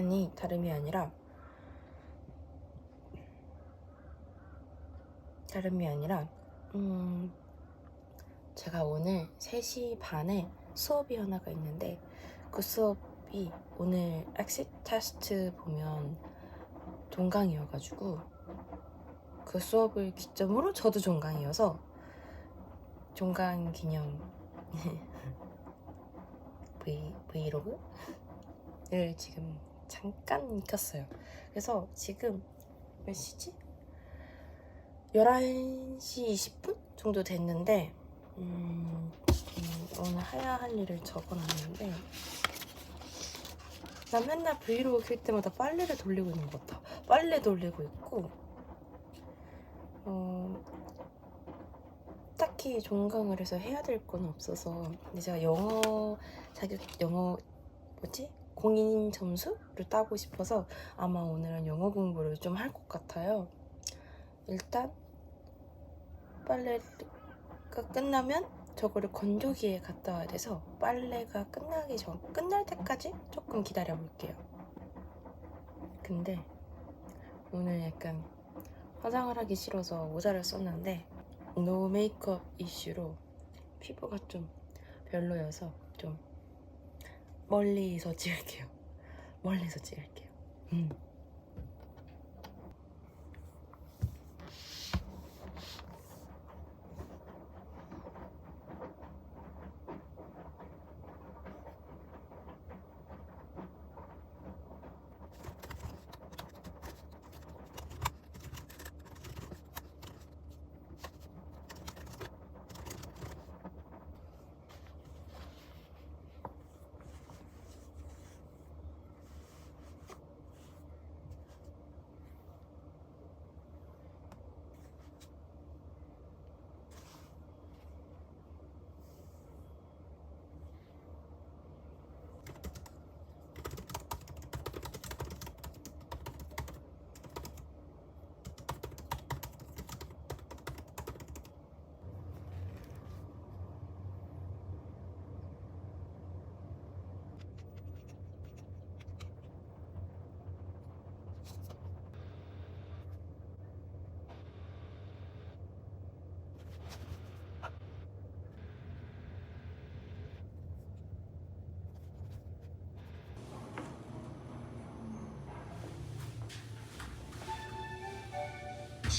아니 다름이 아니라 다름이 아니라 음 제가 오늘 3시 반에 수업이 하나가 있는데 그 수업이 오늘 엑시 테스트 보면 종강이어가지고 그 수업을 기점으로 저도 종강이어서 종강 기념 브이, 브이로그를 지금 잠깐 켰어요. 그래서 지금 몇 시지? 11시 20분 정도 됐는데 음, 음, 오늘 해야 할 일을 적어놨는데 난 맨날 브이로그 킬 때마다 빨래를 돌리고 있는 것 같아. 빨래 돌리고 있고 어, 딱히 종강을 해서 해야 될 건 없어서 근데 제가 영어 자격 영어 뭐지 공인 점수를 따고 싶어서 아마 오늘은 영어 공부를 좀 할 것 같아요. 일단 빨래가 끝나면 저거를 건조기에 갖다 와야 돼서 빨래가 끝나기 전 끝날 때까지 조금 기다려 볼게요. 근데 오늘 약간 화장을 하기 싫어서 모자를 썼는데 노 메이크업 이슈로 피부가 좀 별로여서 좀 멀리서 찍을게요. 멀리서 찍을게요. 음.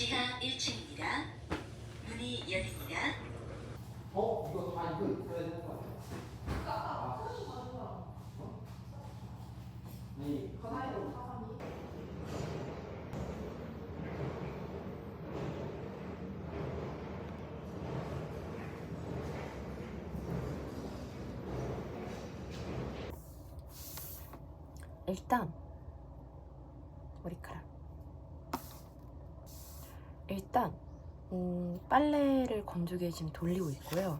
지하 1층입니다. 문이 열립니다. 어? 이거 아 이거 그래야 되는 거 아니야? 아니 하나로 일단 머리카락 일단 음, 빨래를 건조기에 지금 돌리고 있고요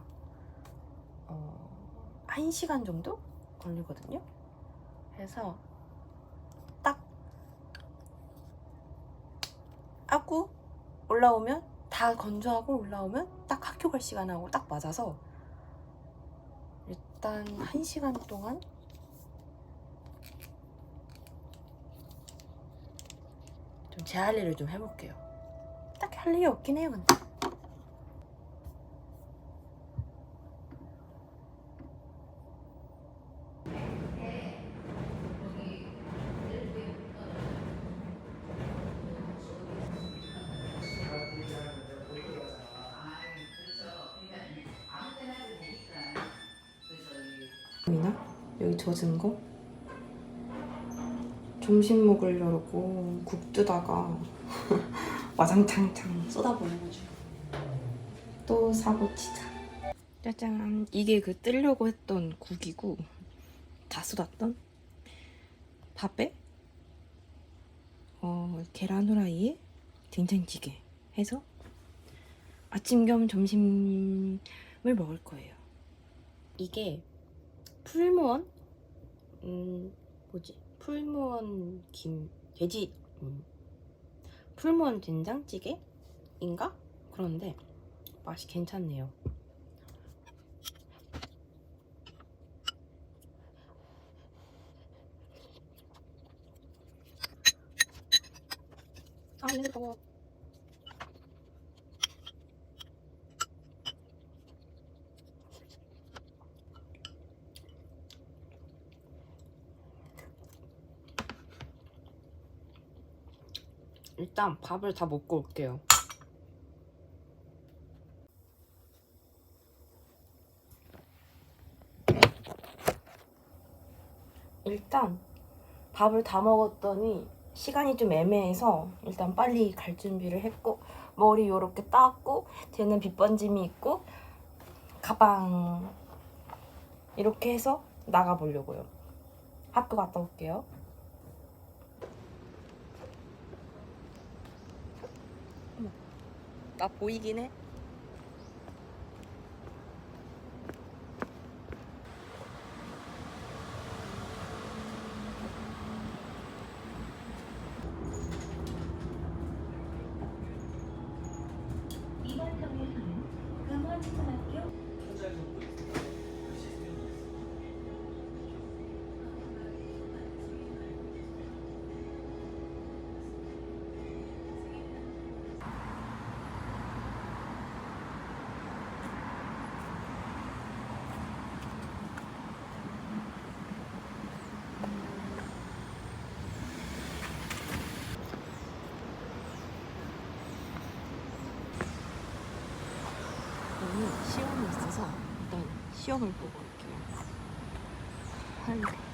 어, 1시간 정도 걸리거든요 그래서 딱 하고 올라오면 다 건조하고 올라오면 딱 학교 갈 시간하고 딱 맞아서 일단 1시간 동안 좀 제 할 일을 좀 해볼게요. 할 일이 없긴 해요, 근데. 거? 점심 먹으려고 국 뜨다가 와장창창 쏟아버려가지고 또 사고 치자. 짜잔. 이게 그 뜨려고 했던 국이고 다 쏟았던? 밥에? 어, 계란 후라이에 된장찌개 해서 아침 겸 점심을 먹을 거예요. 이게 풀무원? 음 뭐지? 풀무원 김 돼지 음, 풀무원 된장찌개인가? 그런데 맛이 괜찮네요. 아, 힘들어. 일단 밥을 다 먹고 올게요. 일단 밥을 다 먹었더니 시간이 좀 애매해서 일단 빨리 갈 준비를 했고 머리 요렇게 닦고 쟤는 빗번짐이 있고 가방 이렇게 해서 나가 보려고요. 학교 갔다 올게요. 어머, 나 보이긴 해. 이번 정류소는 금원초등학교 오늘 시험이 있어서 일단 시험을 보고 올게요. 헐.